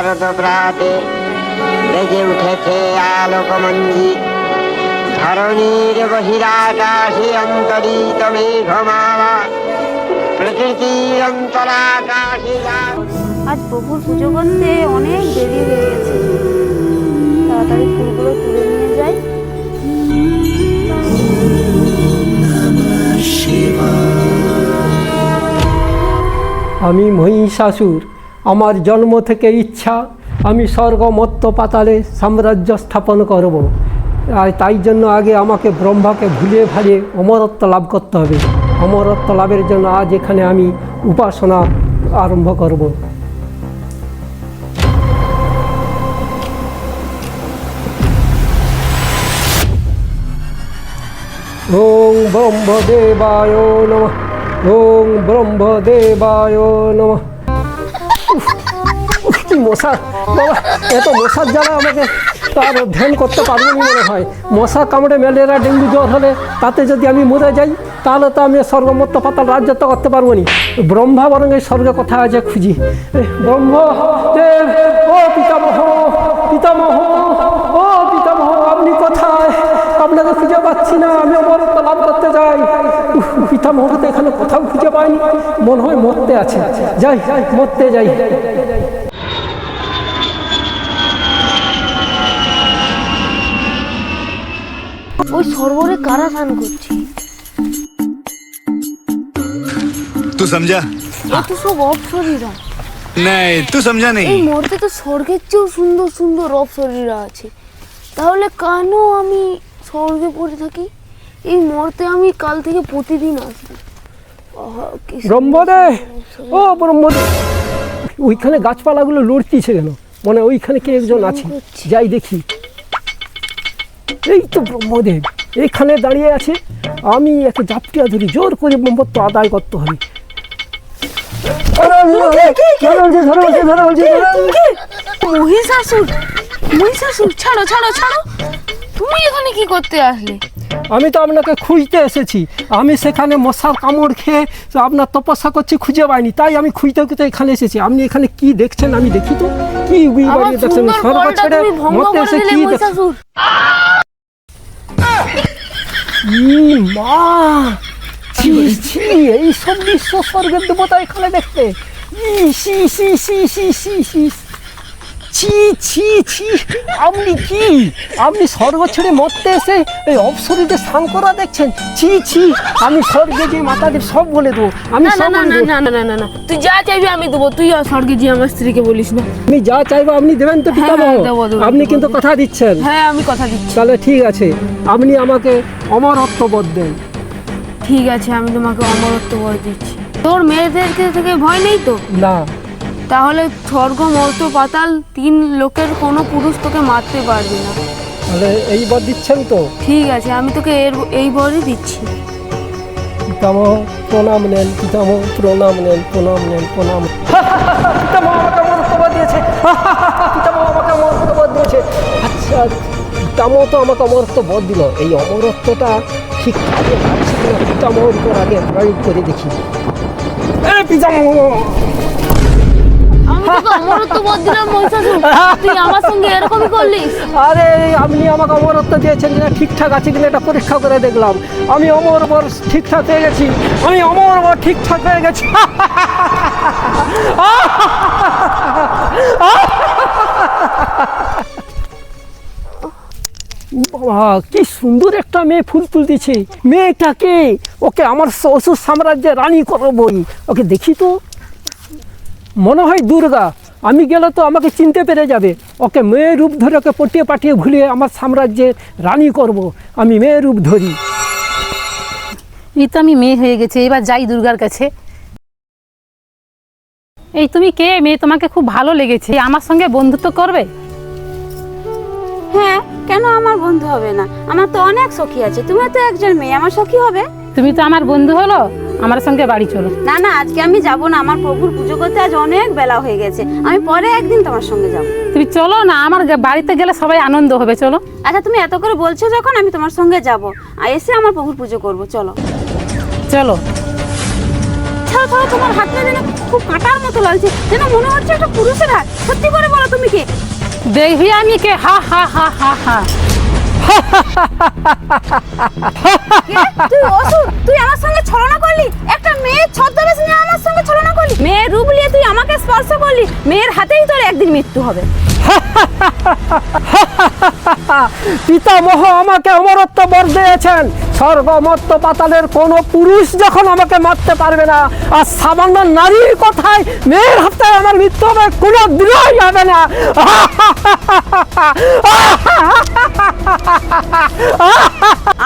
শারদ প্রাতে বেজে উঠেছে আলোকমঞ্জি। ধরণীর বহিরাকাশে অন্তরিত মেঘমালা প্রকৃতির অন্তরাকাশে আজ প্রভুর পুজো করতে অনেক দেরি হয়ে গেছে। তাড়াতাড়ি ফুলগুলো তুলে নিয়ে যাই। আমি মহিষাসুর। আমার জন্ম থেকে ইচ্ছা, আমি স্বর্গ মত্ত পাতালে সাম্রাজ্য স্থাপন করব। আর তাই জন্য আগে আমাকে ব্রহ্মাকে ভুলিয়ে ভালিয়ে অমরত্ব লাভ করতে হবে। অমরত্ব লাভের জন্য আজ এখানে আমি উপাসনা আরম্ভ করব। ওং ব্রহ্মদেবায় নম। ওং ব্রহ্মদেবায় নমঃ। মশা বাবা, এত মশার জ্বালা আমাকে তার ধ্যান করতে পারব না মনে হয়। মশা কামড়ে ম্যালেরিয়া, ডেঙ্গু জ্বর হলে তাতে যদি আমি মরে যাই, তাহলে তো আমি স্বর্গমত্ত পাতাল রাজ্যত্ব করতে পারব না। ব্রহ্মা বরং এই স্বর্গে কোথায় আছে খুঁজি। ব্রহ্ম, দেব, ও পিতামহ পিতামহ, ও পিতামহ, আপনি কোথায়? আপনাকে খুঁজে পাচ্ছি না, আমি অমরত্ব লাভ করতে যাই। পিতামহকে তো এখানে কোথাও খুঁজে পাইনি। মনে হয় মরতে আছে। যাই, মরতে যাই। ওই সরোবরে কারা স্নান করছে? তুই সমঝা তো সব অপসরীরা নাই তুই সমঝা নেই এই মরতে তো স্বর্গের চেয়েও সুন্দর সুন্দর অপসরীরা আছে। তাহলে কেন আমি স্বর্গে পড়ে থাকি? এই মরতে আমি কাল থেকে প্রতিদিন আসব ব্রহ্মদে! ও ব্রহ্মদে! ওইখানে গাছপালাগুলো লড়তিছে কেন? মানে ওইখানে কে একজন আছে? যাই দেখি। এই তো ব্রহ্মদেব এইখানে দাঁড়িয়ে আছে আমি একটা জাপটিয়া ধরি জোর করে ব্রহ্মত্ব আদায় করতে হবে মহিষাসুর মহিষাসুর ছাড়ো ছাড়ো ছাড়ো তুমি এখানে কি করতে আসলে আমি তো আপনাকে খুঁজতে এসেছি। আমি সেখানে মশার কামড় খেয়ে আপনার তপস্যা করছি খুঁজে পাইনি। তাই আমি খুঁজতে খুঁজতে এখানে এসেছি। আপনি এখানে কি দেখছেন আমি দেখি তো? কি দেখছেন? সুন্দর ছেড়ে তুমি ভঙ্গ মরতে করে এসে কি দেখছেন? মা! ছি ছি এই সব বিশ্ব স্বর্গের দেবতা এখানে দেখতে। ই সি সি সি সি সি সি ছি ছি ছি আপনি কি? আপনি স্বর্গ ছেড়ে মরতে এসে এই অপসরীদের স্নান করা দেখছেন? ছি ছি আমি স্বর্গে যে মাতাদের সব বলে দেবো। আমি না না সব না বলে না দেবো। না না না না না। তুই যা চাইবি আমি দেবো। তুই আর স্বর্গে যে আমার স্ত্রীকে বলিস না। আমি যা চাইব আপনি দেবেন তো পিতামহ হ্যাঁ, দেবো, দেবো, আপনি দেবো, কিন্তু দেবো। কথা দিচ্ছেন। হ্যাঁ আমি কথা দিচ্ছি। তাহলে ঠিক আছে আপনি আমাকে অমরত্ব বদ দেন। ঠিক আছে আমি তোমাকে অমরত্ব বল দিচ্ছি। তোর মেয়েদেরকে থেকে ভয় নেই তো? না। তাহলে স্বর্গ মর্ত পাতাল তিন লোকের কোনো পুরুষ তোকে মারতে পারবে না। তাহলে এই বদ দিচ্ছেন তো? ঠিক আছে আমি তোকে এর এই বলই দিচ্ছি। পিতামহ প্রণাম নেন পিতামহ প্রণাম নেন প্রণাম নেন প্রণাম। পিতামহ আমাকে দিয়েছে। পিতামহ আমাকে দিয়েছে। আচ্ছা পিতামহ তো আমাকে অমরত্ব বধ দিল। এই অমরত্বটা আছে পিতামহর উপর আগে প্রয়োগ করে দেখি। পিতামহ! আরে, আপনি আমাকে অমরত্ব দিয়েছেন কিনা? ঠিকঠাক আছে কিনা এটা পরীক্ষা করে দেখলাম। আমি অমর বর ঠিকঠাক গেছি। আমি অমর বর ঠিকঠাক গেছি। বাবা, কি সুন্দর একটা মেয়ে ফুল তুলতেছে মেয়েটাকে ওকে আমার শ্বশুর সাম্রাজ্যে রানী করবই ওকে দেখি তো। মনে হয় দুর্গা। আমি গেলে তো আমাকে চিনতে পেরে যাবে। ওকে মেয়ের রূপ ধরে ওকে পটিয়ে পাঠিয়ে ভুলিয়ে আমার সাম্রাজ্যে রানী করব। আমি মেয়ের রূপ ধরি। এই তো আমি মেয়ে হয়ে গেছে এবার যাই দুর্গার কাছে। এই তুমি কে? মেয়ে তোমাকে খুব ভালো লেগেছে। আমার সঙ্গে বন্ধুত্ব করবে? হ্যাঁ কেন আমার বন্ধু হবে না? আমার তো অনেক সখী আছে। তুমি তো একজন মেয়ে আমার সখী হবে? তুমি তো আমার বন্ধু হলো? আমার সঙ্গে বাড়ি চলো। না না আজকে আমি যাব না। আমার প্রভুর পুজো করতে আজ অনেক বেলা হয়ে গেছে। আমি পরে একদিন তোমার সঙ্গে যাব। তুমি চলো না আমার বাড়িতে গেলে সবাই আনন্দ হবে চলো। আচ্ছা তুমি এত করে বলছো যখন আমি তোমার সঙ্গে যাব। আর এসে আমার প্রভুর পুজো করব চলো। চলো। ধরো ধরো তোমার হাতটা যেন খুব কাটার মতো লাগছে। যেন মনে হচ্ছে একটা পুরুষের হাত। সত্যি করে বলো তুমি কে? দেখবি আমি কে? হা হা হা হা হা। কে? তুই আমার সঙ্গে ছলনা করলি? একটা মেয়ের ছদ্মবেশ নিয়ে আমার সঙ্গে ছলনা করলি? মেয়ের রূপ নিয়ে তুই আমাকে স্পর্শ করলি? মেয়ের হাতেই তোর একদিন মৃত্যু হবে। পিতামহ আমাকে অমরত্ব বর দিয়েছেন। স্বর্গমত্ত পাতালের কোনো পুরুষ যখন আমাকে মারতে পারবে না, আর সামান্য নারীর কথায় মেয়ের হাতে আমার মৃত্যু হবে, কোনো দিনই হবে না।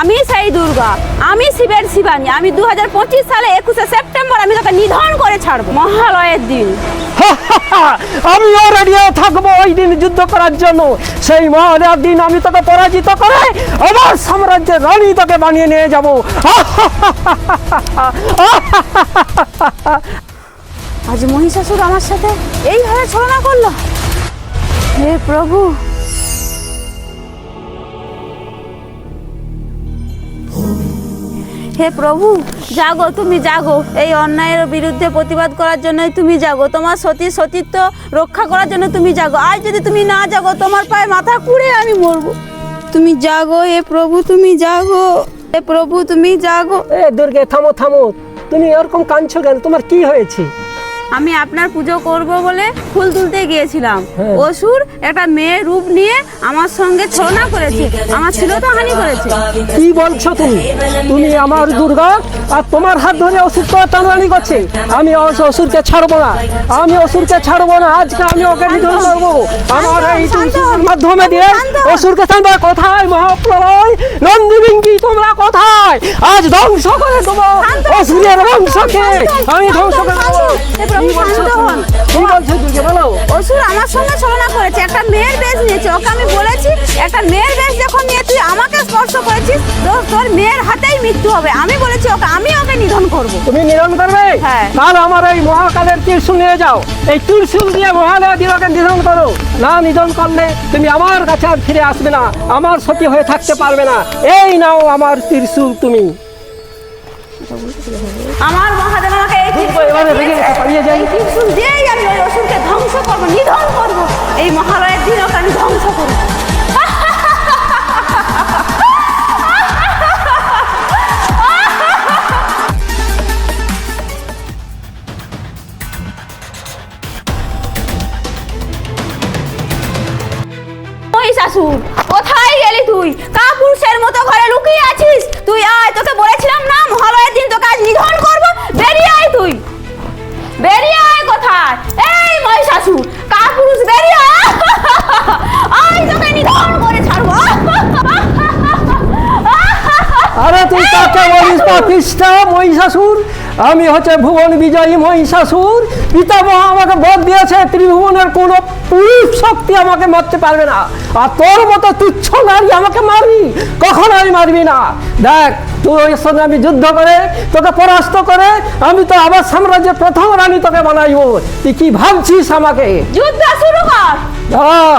আমি সেই দুর্গা আমি শিবের শিবানী আমি দু হাজার পঁচিশ সালে একুশে সেপ্টেম্বর আমি তোকে নিধন করে ছাড়বো। মহালয়ের দিন। আমিও রেডি থাকব ওই দিন যুদ্ধ করার জন্য। সেই মহালয়ার দিন আমি তোকে পরাজিত করে আমার সাম্রাজ্যের রানী তোকে বানিয়ে নিয়ে যাব। আজ মহিষাসুর আমার সাথে এইভাবে ছলনা করল? হে প্রভু হে প্রভু, জাগো, তুমি জাগো। এই অন্যায়ের বিরুদ্ধে প্রতিবাদ করার জন্যই তুমি জাগো। তোমার সতী সতীত্ব রক্ষা করার জন্য তুমি জাগো। আজ যদি তুমি না জাগো, তোমার পায়ে মাথা কুড়ে আমি মরবো। তুমি জাগো, হে প্রভু, তুমি জাগো। হে প্রভু, তুমি জাগো। এ দুর্গে, থামো থামো। তুমি এরকম কাঁদছো কেন? তোমার কি হয়েছে? আমি আপনার পুজো করব বলে ফুল তুলতে গিয়েছিলাম। হ্যাঁ। অসুর একটা মেয়ের রূপ নিয়ে আমার সঙ্গে ছলনা করেছে। আমার ছিল তো হানি করেছে। কি বলছো তুমি? তুমি আমার দুর্গা আর তোমার হাত ধরে অসুর তো টানানি করছে। আমি অস- অসুরকে ছাড়বো না। আমি অসুরকে ছাড়বো না। আজকে আমি ওকে নিধন করব। আমার এই মাধ্যমে দিয়ে অসুরকে ছাড়বো কোথায় মহাপ্রলয়। নন্দিবিঙ্গি তোমরা কোথায়? আজ ধ্বংস করে দেবো। অসুরের বংশকে। আমি ধ্বংস করে দেবো। শান্ত হন। অসুর আমার সঙ্গে ছলনা করেছে একটা মেয়ের বেশ নিয়েছে। ওকে আমি বলেছি একটা মেয়ের বেশ যখন নিয়ে তুই আমাকে স্পর্শ করেছিস তো তোর মেয়ের হাতেই মৃত্যু হবে। আমি বলেছি ওকে আমি ওকে নিধন করব। তুমি নিধন করবে? হ্যাঁ। তাহলে আমার এই মহাকালের ত্রিশূল নিয়ে যাও। এই ত্রিশূল দিয়ে মহালয়া নিধন করো। না নিধন করলে তুমি আমার কাছে আর ফিরে আসবে না। আমার সতী হয়ে থাকতে পারবে না। এই নাও আমার ত্রিশূল তুমি। আমার মহাদেব আমাকে এই ধুর, এবারে রেগে গেছে, পালিয়ে যাই। কিন্তু দিয়েই আমি ওই অসুরকে ধ্বংস করব নিধন করব এই মহালয়ের দিন ওখানে ধ্বংস করব কোথায় এই মহিষাসুর কাপুরুষ বেরিয়ে তোকে নিধন করে ছাড়বো। আরে তুই কাকে বলিস পাপিষ্ঠা মহিষাসুর? আমি হচ্ছে ভুবন বিজয়ী মহিষাসুর। পিতামহ আমাকে বধ দিয়েছে ত্রিভুবনের কোনো পুরুষ শক্তি আমাকে মারতে পারবে না। আর তোর মতো তুচ্ছ নারী আমাকে মারবি? কখন আমি মারবি না। দেখ তোর সঙ্গে আমি যুদ্ধ করে তোকে পরাস্ত করে আমি তো আবার সাম্রাজ্যের প্রথম রানী তোকে বানাইব। তুই কি ভাবছিস আমাকে? যুদ্ধ শুরু কর। হ্যাঁ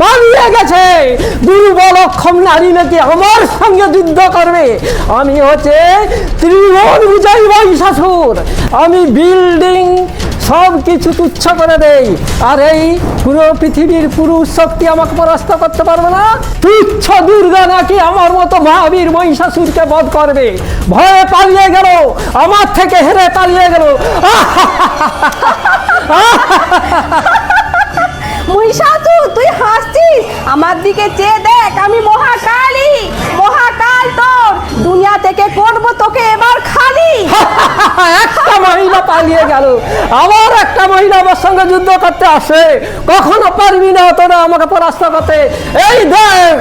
পালিয়ে গেছে। দুর্বল অক্ষম নারী নাকি আমার সঙ্গে যুদ্ধ করবে? আমি হচ্ছে ত্রিভুবন বিজয়ী মহিষাসুর। আমি বিল্ডিং সব কিছু তুচ্ছ করে দেই। আর এই পুরো পৃথিবীর পুরুষ শক্তি আমাকে পরাস্ত করতে পারবে না? তুচ্ছ দুর্গা নাকি আমার মতো মহাবীর মহিষাসুরকে বধ করবে? ভয়ে পালিয়ে গেল। আমার থেকে হেরে পালিয়ে গেল। মহিষাসুর তুই হাসছিস? আমার দিকে চেয়ে দেখ, আমি মহাকালী। মহাকাল তোর। দুনিয়া থেকে করব তোকে এবার খালি। একটা মহিলা পালিয়ে গেল। একটা মহিলা আমার সঙ্গে যুদ্ধ করতে আসে। কখনো পারবি না তোরা আমাকে পরাস্ত করতে। এই দেখ।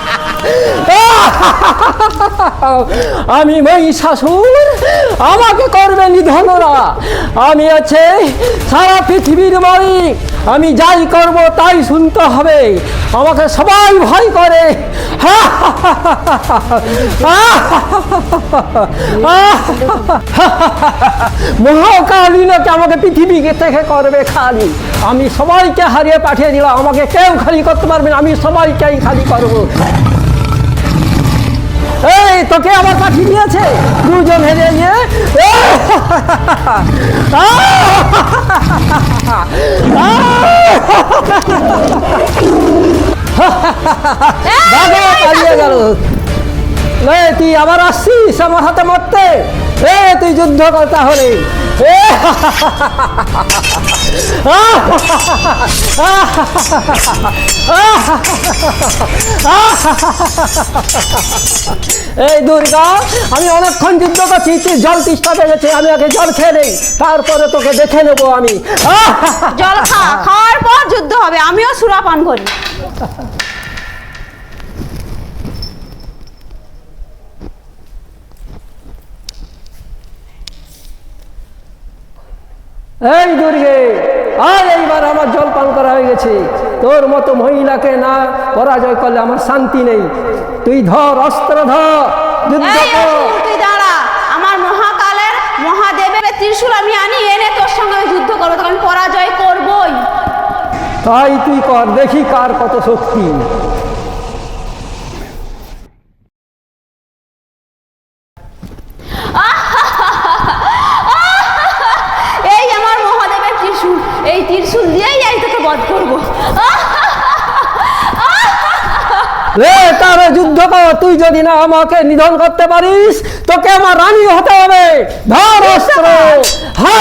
আমি মহিষাসুর, আমাকে করবে নিধনরা। আমি আছে সারা পৃথিবীর মালিক। আমি যাই করব তাই শুনতে হবে। আমাকে সবাই ভয় করে। মহাকালীনকে আমাকে পৃথিবী থেকে করবে খালি। আমি সবাইকে হারিয়ে পাঠিয়ে দিলাম। আমাকে কেউ খালি করতে পারবে না। আমি সবাইকেই খালি করব। এই তোকে আবার পাঠিয়ে নিয়েছে। দুজন হেরে পালিয়ে গেল। লে তুই আবার আসছিস আমার হাতে মরতে? এ তুই যুদ্ধ কর তাহলে। এই দুর্গা, আমি অনেকক্ষণ যুদ্ধ করছি, তুই জল তিষ্ঠা পেয়েছে আমি আগে জল খেয়ে নেই, তারপরে তোকে দেখে নেব আমি। জল খাওয়ার পর যুদ্ধ হবে, আমিও সুরা পান করি। এই দুর্গে আর এইবার আমার জল পান করা হয়ে গেছে। তোর মতো মহিলাকে না পরাজয় করলে আমার শান্তি নেই। তুই ধর অস্ত্র ধর যুদ্ধ আমার মহাকালের মহাদেবের ত্রিশূল আমি আনি এনে তোর সঙ্গে আমি যুদ্ধ করব তখন পরাজয় করবই। তাই তুই কর দেখি কার কত শক্তি এই আমার মহাদেবের ত্রিশূল এই ত্রিশূল দিয়েই আমি তোকে বধ করব রে তারে যুদ্ধ কর তুই যদি না আমাকে নিধন করতে পারিস তোকে আমার রানী হতে হবে। ধর অস্ত্র। হা!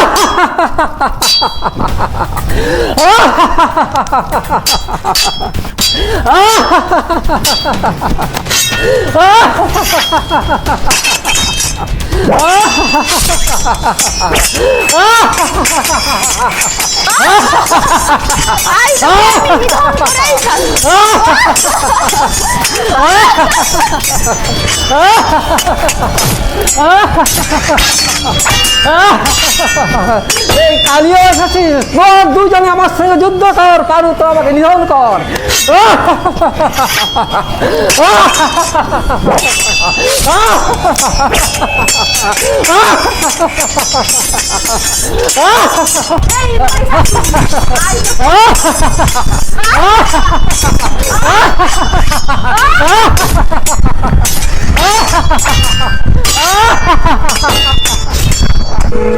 এই কালিও এসেছিস। তোর দুজনে আমার সঙ্গে যুদ্ধ কর পারু তো আমাকে নিধন কর।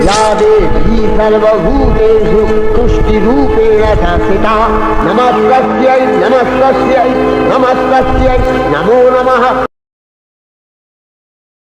या देवी सर्वभूतेषु पुष्टिरूपेण संस्थिता नमस्तस्यै नमस्तस्यै नमस्तस्यै नमो नमः।